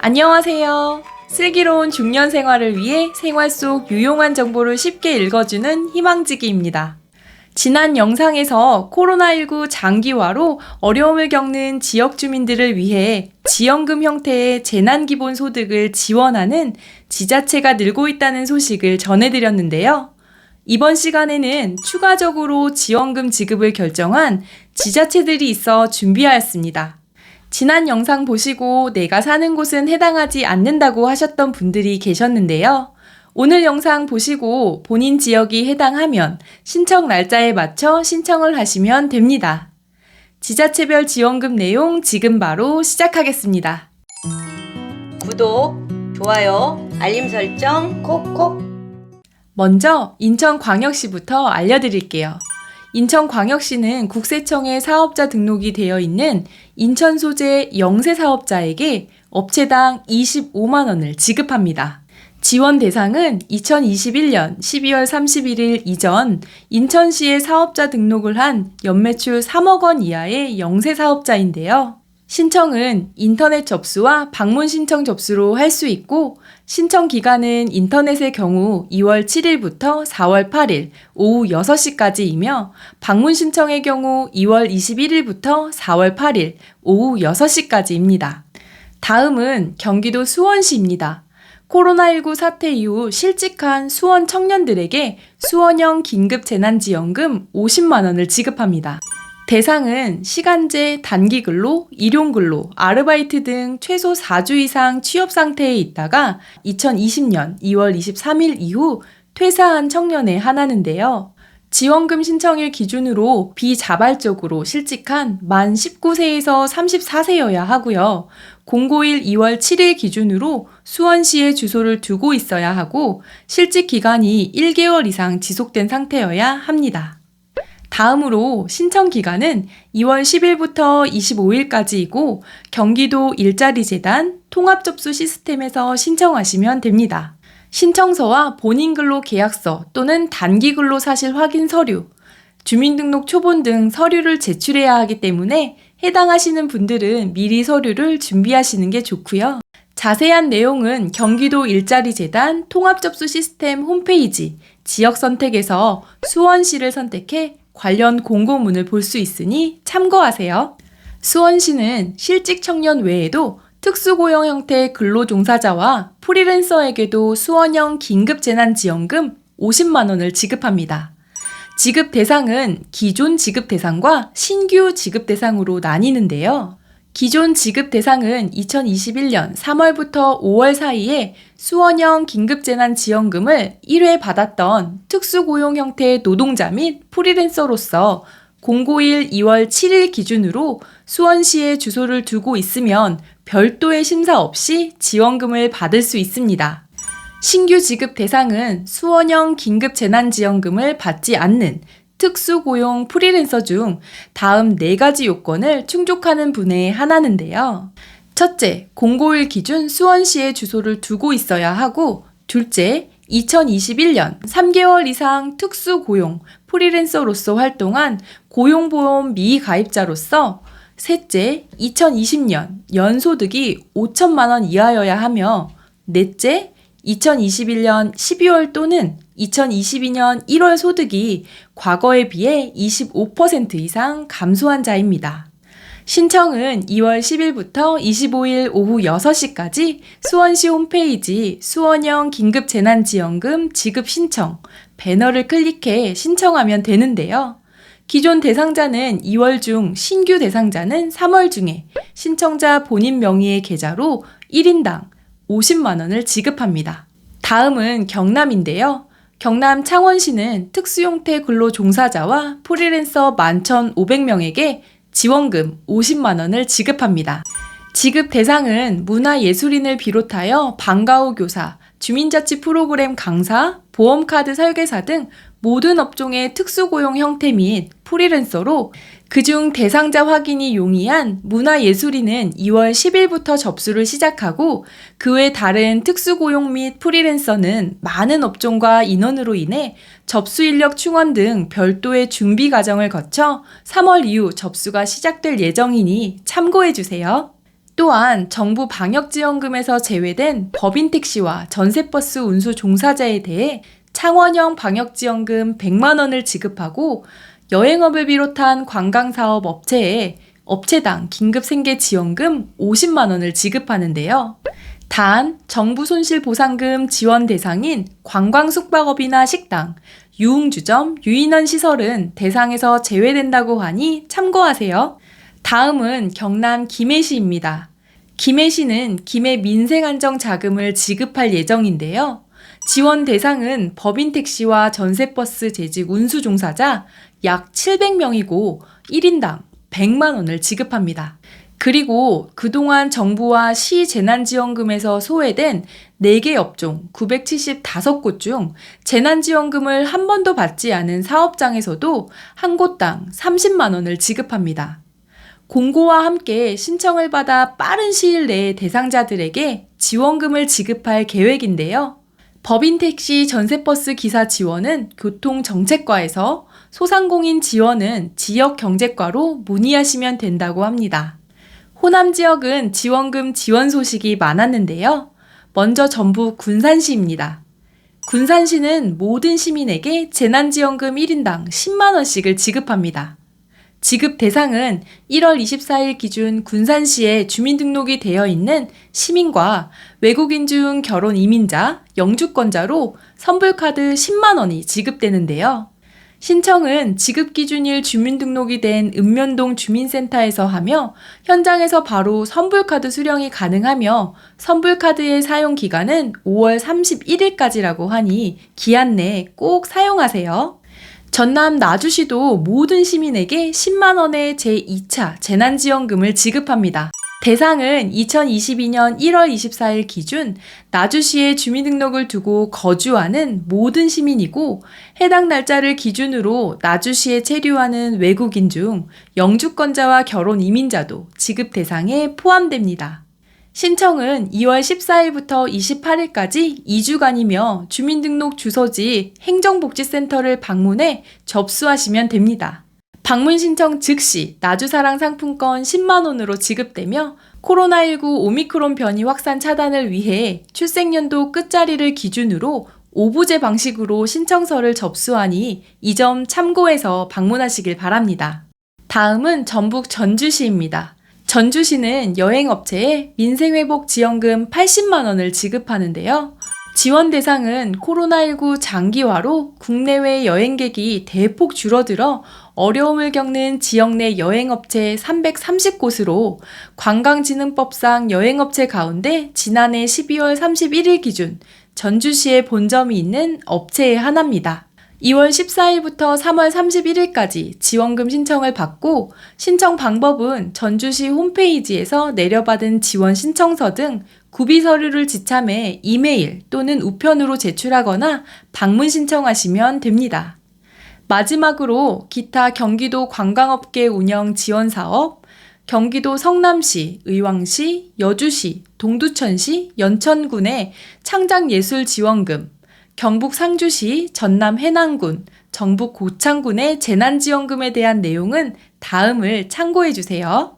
안녕하세요. 슬기로운 중년 생활을 위해 생활 속 유용한 정보를 쉽게 읽어주는 희망지기입니다. 지난 영상에서 코로나19 장기화로 어려움을 겪는 지역 주민들을 위해 지원금 형태의 재난기본소득을 지원하는 지자체가 늘고 있다는 소식을 전해드렸는데요. 이번 시간에는 추가적으로 지원금 지급을 결정한 지자체들이 있어 준비하였습니다. 지난 영상 보시고 내가 사는 곳은 해당하지 않는다고 하셨던 분들이 계셨는데요. 오늘 영상 보시고 본인 지역이 해당하면 신청 날짜에 맞춰 신청을 하시면 됩니다. 지자체별 지원금 내용 지금 바로 시작하겠습니다. 구독, 좋아요, 알림 설정 콕콕. 먼저 인천광역시부터 알려드릴게요. 인천광역시는 국세청에 사업자 등록이 되어 있는 인천 소재 영세 사업자에게 업체당 25만 원을 지급합니다. 지원 대상은 2021년 12월 31일 이전 인천시에 사업자 등록을 한 연매출 3억 원 이하의 영세 사업자인데요. 신청은 인터넷 접수와 방문 신청 접수로 할 수 있고 신청 기간은 인터넷의 경우 2월 7일부터 4월 8일 오후 6시까지이며 방문 신청의 경우 2월 21일부터 4월 8일 오후 6시까지입니다. 다음은 경기도 수원시입니다. 코로나19 사태 이후 실직한 수원 청년들에게 수원형 긴급재난지원금 50만원을 지급합니다. 대상은 시간제, 단기근로, 일용근로, 아르바이트 등 최소 4주 이상 취업 상태에 있다가 2020년 2월 23일 이후 퇴사한 청년에 한하는데요. 지원금 신청일 기준으로 비자발적으로 실직한 만 19세에서 34세여야 하고요. 공고일 2월 7일 기준으로 수원시에 주소를 두고 있어야 하고 실직 기간이 1개월 이상 지속된 상태여야 합니다. 다음으로 신청 기간은 2월 10일부터 25일까지이고 경기도 일자리 재단 통합 접수 시스템에서 신청하시면 됩니다. 신청서와 본인 근로 계약서 또는 단기 근로 사실 확인 서류, 주민등록 초본 등 서류를 제출해야 하기 때문에 해당하시는 분들은 미리 서류를 준비하시는 게 좋고요. 자세한 내용은 경기도 일자리 재단 통합 접수 시스템 홈페이지 지역 선택에서 수원시를 선택해 관련 공고문을 볼 수 있으니 참고하세요. 수원시는 실직 청년 외에도 특수고용 형태 근로종사자와 프리랜서에게도 수원형 긴급재난지원금 50만원을 지급합니다. 지급 대상은 기존 지급 대상과 신규 지급 대상으로 나뉘는데요. 기존 지급 대상은 2021년 3월부터 5월 사이에 수원형 긴급재난지원금을 1회 받았던 특수고용 형태의 노동자 및 프리랜서로서 공고일 2월 7일 기준으로 수원시에 주소를 두고 있으면 별도의 심사 없이 지원금을 받을 수 있습니다. 신규 지급 대상은 수원형 긴급재난지원금을 받지 않는 특수고용 프리랜서 중 다음 네 가지 요건을 충족하는 분에 한하는데요. 첫째, 공고일 기준 수원시에 주소를 두고 있어야 하고, 둘째, 2021년 3개월 이상 특수고용 프리랜서로서 활동한 고용보험 미가입자로서 셋째, 2020년 연소득이 5천만 원 이하여야 하며 넷째, 2021년 12월 또는 2022년 1월 소득이 과거에 비해 25% 이상 감소한 자입니다. 신청은 2월 10일부터 25일 오후 6시까지 수원시 홈페이지 수원형 긴급재난지원금 지급 신청 배너를 클릭해 신청하면 되는데요. 기존 대상자는 2월 중 신규 대상자는 3월 중에 신청자 본인 명의의 계좌로 1인당 50만원을 지급합니다. 다음은 경남인데요. 경남 창원시는 특수용태 근로 종사자와 프리랜서 11,500명에게 지원금 50만원을 지급합니다. 지급 대상은 문화예술인을 비롯하여 방과후 교사, 주민자치 프로그램 강사, 보험카드 설계사 등 모든 업종의 특수고용 형태 및 프리랜서로 그중 대상자 확인이 용이한 문화예술인은 2월 10일부터 접수를 시작하고 그 외 다른 특수고용 및 프리랜서는 많은 업종과 인원으로 인해 접수 인력 충원 등 별도의 준비 과정을 거쳐 3월 이후 접수가 시작될 예정이니 참고해 주세요. 또한 정부 방역지원금에서 제외된 법인 택시와 전세버스 운수 종사자에 대해 창원형 방역지원금 100만 원을 지급하고 여행업을 비롯한 관광사업 업체에 업체당 긴급생계지원금 50만 원을 지급하는데요. 단 정부 손실보상금 지원 대상인 관광숙박업이나 식당, 유흥주점, 유인원 시설은 대상에서 제외된다고 하니 참고하세요. 다음은 경남 김해시입니다. 김해시는 김해 민생안정 자금을 지급할 예정인데요. 지원 대상은 법인 택시와 전세버스 재직 운수 종사자 약 700명이고 1인당 100만 원을 지급합니다. 그리고 그동안 정부와 시 재난지원금에서 소외된 4개 업종 975곳 중 재난지원금을 한 번도 받지 않은 사업장에서도 한 곳당 30만 원을 지급합니다. 공고와 함께 신청을 받아 빠른 시일 내에 대상자들에게 지원금을 지급할 계획인데요. 법인 택시 전세버스 기사 지원은 교통정책과에서 소상공인 지원은 지역경제과로 문의하시면 된다고 합니다. 호남 지역은 지원금 지원 소식이 많았는데요. 먼저 전북 군산시입니다. 군산시는 모든 시민에게 재난지원금 1인당 10만원씩을 지급합니다. 지급 대상은 1월 24일 기준 군산시에 주민등록이 되어 있는 시민과 외국인 중 결혼 이민자, 영주권자로 선불카드 10만원이 지급되는데요. 신청은 지급 기준일 주민등록이 된 읍면동 주민센터에서 하며 현장에서 바로 선불카드 수령이 가능하며 선불카드의 사용 기간은 5월 31일까지라고 하니 기한 내 꼭 사용하세요. 전남 나주시도 모든 시민에게 10만원의 제2차 재난지원금을 지급합니다. 대상은 2022년 1월 24일 기준 나주시에 주민등록을 두고 거주하는 모든 시민이고 해당 날짜를 기준으로 나주시에 체류하는 외국인 중 영주권자와 결혼 이민자도 지급 대상에 포함됩니다. 신청은 2월 14일부터 28일까지 2주간이며 주민등록 주소지 행정복지센터를 방문해 접수하시면 됩니다. 방문 신청 즉시 나주사랑 상품권 10만원으로 지급되며 코로나19 오미크론 변이 확산 차단을 위해 출생연도 끝자리를 기준으로 오부제 방식으로 신청서를 접수하니 이 점 참고해서 방문하시길 바랍니다. 다음은 전북 전주시입니다. 전주시는 여행업체에 민생회복 지원금 80만원을 지급하는데요. 지원 대상은 코로나19 장기화로 국내외 여행객이 대폭 줄어들어 어려움을 겪는 지역 내 여행업체 330곳으로 관광진흥법상 여행업체 가운데 지난해 12월 31일 기준 전주시에 본점이 있는 업체의 하나입니다. 2월 14일부터 3월 31일까지 지원금 신청을 받고 신청 방법은 전주시 홈페이지에서 내려받은 지원 신청서 등 구비 서류를 지참해 이메일 또는 우편으로 제출하거나 방문 신청하시면 됩니다. 마지막으로 기타 경기도 관광업계 운영 지원 사업, 경기도 성남시, 의왕시, 여주시, 동두천시, 연천군의 창작예술 지원금, 경북 상주시, 전남 해남군, 정북 고창군의 재난지원금에 대한 내용은 다음을 참고해 주세요.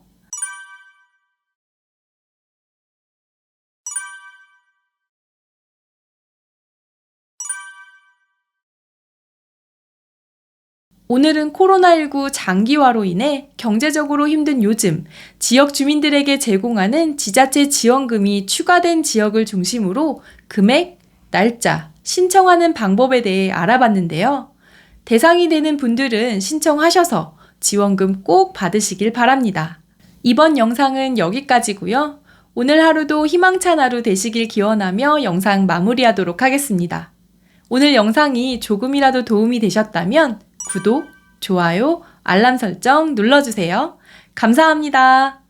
오늘은 코로나19 장기화로 인해 경제적으로 힘든 요즘 지역 주민들에게 제공하는 지자체 지원금이 추가된 지역을 중심으로 금액, 날짜, 신청하는 방법에 대해 알아봤는데요. 대상이 되는 분들은 신청하셔서 지원금 꼭 받으시길 바랍니다. 이번 영상은 여기까지고요. 오늘 하루도 희망찬 하루 되시길 기원하며 영상 마무리하도록 하겠습니다. 오늘 영상이 조금이라도 도움이 되셨다면 구독, 좋아요, 알람 설정 눌러주세요. 감사합니다.